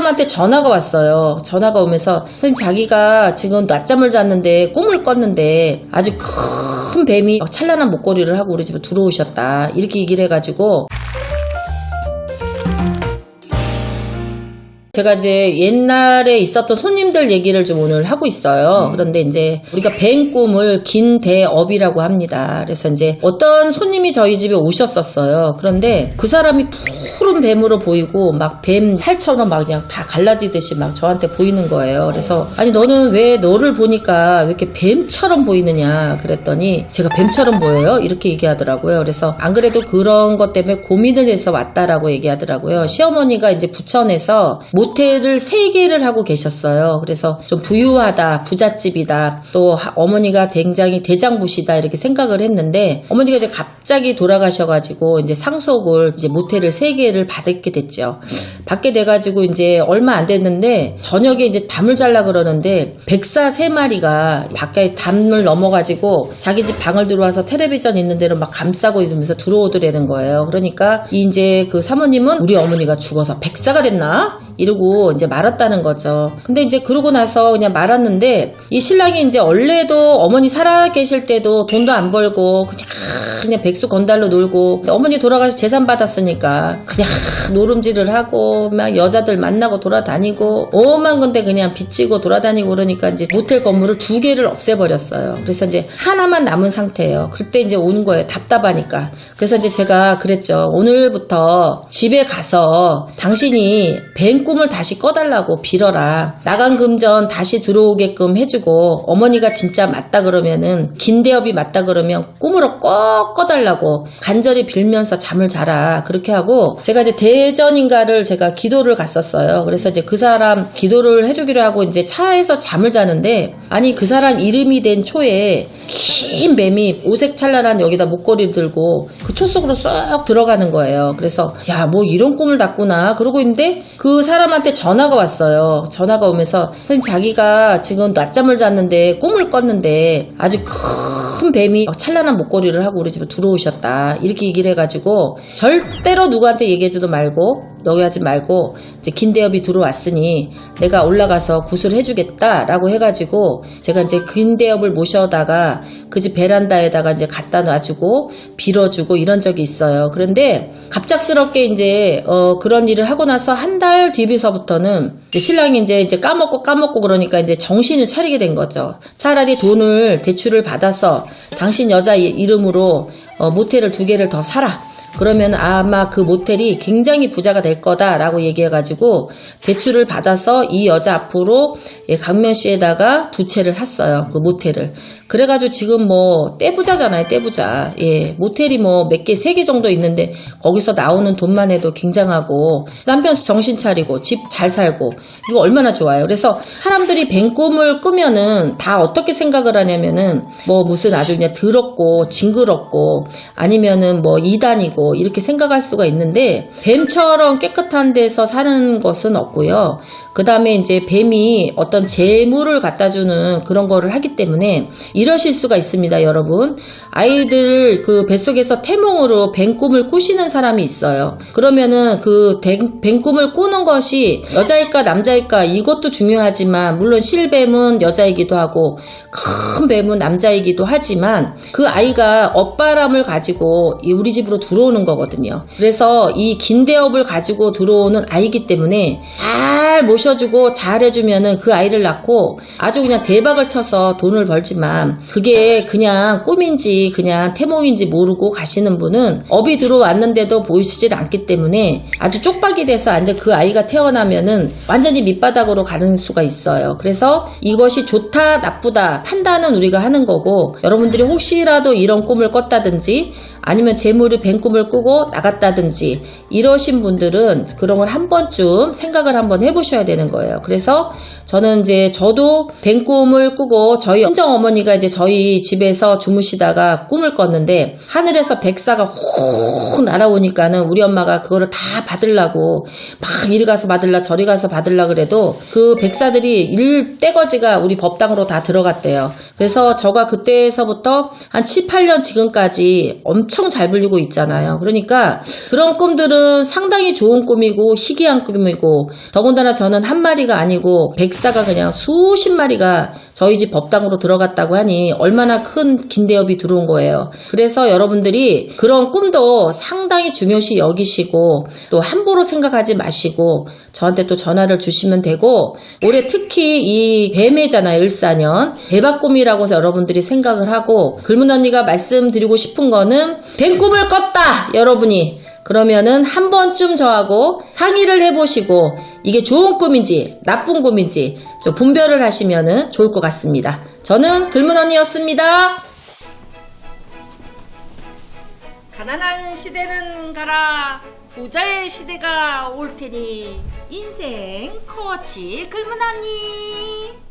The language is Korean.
사람한테 전화가 왔어요. 전화가 오면서 선생님 자기가 지금 낮잠을 잤는데 꿈을 꿨는데 아주 큰 뱀이 막 찬란한 목걸이를 하고 우리 집에 들어오셨다. 이렇게 얘기를 해가지고 제가 이제 옛날에 있었던 손님 들 얘기를 좀 오늘 하고 있어요. 그런데 이제 우리가 뱀 꿈을 긴 대업이라고 합니다. 그래서 이제 어떤 손님이 저희 집에 오셨었어요. 그런데 그 사람이 푸른 뱀으로 보이고 막 뱀 살처럼 막 그냥 다 갈라지듯이 막 저한테 보이는 거예요. 그래서 아니 너는 왜 너를 보니까 왜 이렇게 뱀처럼 보이느냐 그랬더니 제가 뱀처럼 보여요. 이렇게 얘기하더라고요. 그래서 안 그래도 그런 것 때문에 고민을 해서 왔다라고 얘기하더라고요. 시어머니가 이제 부천에서 모텔을 세 개를 하고 계셨어요. 그래서 좀 부유하다, 부잣집이다, 또 하- 어머니가 굉장히 대장부시다 이렇게 생각을 했는데 어머니가 이제 갑자기 돌아가셔가지고 이제 상속을 이제 모텔을 세 개를 받게 됐죠. 받게 돼가지고 이제 얼마 안 됐는데 저녁에 이제 밤을 잘라 그러는데 백사 세 마리가 바깥에 담을 넘어가지고 자기 집 방을 들어와서 텔레비전 있는 데로 막 감싸고 있으면서 들어오더라는 거예요. 그러니까 이제 그 사모님은 우리 어머니가 죽어서 백사가 됐나? 이러고 이제 말았다는 거죠. 근데 이제 그 러고 나서 그냥 말았는데 이 신랑이 이제 원래도 어머니 살아 계실 때도 돈도 안 벌고 그냥 그냥 백수 건달로 놀고 어머니 돌아가서 재산 받았으니까 그냥 노름질을 하고 막 여자들 만나고 돌아다니고 오만 건데 그냥 빚지고 돌아다니고 그러니까 이제 모텔 건물을 두 개를 없애버렸어요. 그래서 이제 하나만 남은 상태예요. 그때 이제 온 거예요. 답답하니까. 그래서 이제 제가 그랬죠. 오늘부터 집에 가서 당신이 뱀 꿈을 다시 꺼달라고 빌어라. 나간 금전 다시 들어오게끔 해주고 어머니가 진짜 맞다 그러면은 김대엽이 맞다 그러면 꿈으로 꼭 꺼달라고 간절히 빌면서 잠을 자라. 그렇게 하고 제가 이제 대전인가를 제가 기도를 갔었어요. 그래서 이제 그 사람 기도를 해주기로 하고 이제 차에서 잠을 자는데 아니 그 사람 이름이 된 초에 긴 뱀이 오색 찬란한 여기다 목걸이를 들고 그 초 속으로 쏙 들어가는 거예요. 그래서 야 뭐 이런 꿈을 꿨구나 그러고 있는데 그 사람한테 전화가 왔어요. 전화가 오면서 선생님 자기가 지금 낮잠을 잤는데 꿈을 꿨는데 아주 큰 뱀이 막 찬란한 목걸이를 하고 우리 집에 들어오셨다. 이렇게 얘기를 해가지고 절대로 누구한테 얘기하지도 말고 너희 하지 말고 이제 김대엽이 들어왔으니 내가 올라가서 구슬 해주겠다라고 해가지고 제가 이제 김대엽을 모셔다가 그 집 베란다에다가 이제 갖다 놔주고 빌어주고 이런 적이 있어요. 그런데 갑작스럽게 이제 어 그런 일을 하고 나서 한 달 뒤비서부터는 신랑이 이제 이제 까먹고 까먹고 그러니까 이제 정신을 차리게 된 거죠. 차라리 돈을 대출을 받아서 당신 여자 이- 이름으로 어, 모텔을 두 개를 더 사라. 그러면 아마 그 모텔이 굉장히 부자가 될 거다라고 얘기해가지고 대출을 받아서 이 여자 앞으로 예, 강명시에다가 두 채를 샀어요. 그 모텔을. 그래가지고 지금 뭐 떼부자잖아요. 떼부자. 예, 모텔이 뭐 몇 개, 세 개 정도 있는데 거기서 나오는 돈만 해도 굉장하고 남편 정신 차리고 집 잘 살고 이거 얼마나 좋아요. 그래서 사람들이 뱅 꿈을 꾸면은 다 어떻게 생각을 하냐면은 뭐 무슨 아주 그냥 더럽고 징그럽고 아니면은 뭐 이단이고 이렇게 생각할 수가 있는데 뱀처럼 깨끗한 데서 사는 것은 없고요. 그 다음에 이제 뱀이 어떤 재물을 갖다 주는 그런 거를 하기 때문에 이러실 수가 있습니다, 여러분. 아이들 그 뱃속에서 태몽으로 뱀 꿈을 꾸시는 사람이 있어요. 그러면은 그뱀 꿈을 꾸는 것이 여자일까 남자일까 이것도 중요하지만 물론 실뱀은 여자이기도 하고 큰 뱀은 남자이기도 하지만 그 아이가 엇바람을 가지고 이 우리 집으로 들어오는 거거든요. 그래서 이 긴대업을 가지고 들어오는 아이기 때문에 잘 모셔주고 잘 해주면은 그 아이를 낳고 아주 그냥 대박을 쳐서 돈을 벌지만 그게 그냥 꿈인지 그냥 태몽인지 모르고 가시는 분은 업이 들어왔는데도 보이시질 않기 때문에 아주 쪽박이 돼서 완전 그 아이가 태어나면은 완전히 밑바닥으로 가는 수가 있어요. 그래서 이것이 좋다 나쁘다 판단은 우리가 하는 거고 여러분들이 혹시라도 이런 꿈을 꿨다든지 아니면 재물이 뱀 꿈을 꾸고 나갔다든지 이러신 분들은 그런 걸 한 번쯤 생각을 한번 해보 셔야 되는 거예요. 그래서 저는 이제 저도 뱀 꿈을 꾸고 저희 친정 어머니가 이제 저희 집에서 주무시다가 꿈을 꿨는데 하늘에서 백사가 훅 날아오니까는 우리 엄마가 그거를 다 받으려고 막 이리 가서 받을라 저리 가서 받을라 그래도 그 백사들이 일 떼거지가 우리 법당으로 다 들어갔대요. 그래서 저가 그때서부터 한 7, 8년 지금까지 엄청 잘 불리고 있잖아요. 그러니까 그런 꿈들은 상당히 좋은 꿈이고 희귀한 꿈이고 더군다나 저는 한 마리가 아니고 백사가 그냥 수십 마리가 저희 집 법당으로 들어갔다고 하니 얼마나 큰 긴대업이 들어온 거예요. 그래서 여러분들이 그런 꿈도 상당히 중요시 여기시고 또 함부로 생각하지 마시고 저한테 또 전화를 주시면 되고 올해 특히 이 뱀해잖아요. 을사년 대박 꿈이라고 해서 여러분들이 생각을 하고 글문 언니가 말씀드리고 싶은 거는 뱀 꿈을 꿨다 여러분이 그러면은 한 번쯤 저하고 상의를 해보시고 이게 좋은 꿈인지 나쁜 꿈인지 좀 분별을 하시면은 좋을 것 같습니다. 저는 글문 언니였습니다. 가난한 시대는 가라 부자의 시대가 올 테니 인생 코치 글문하니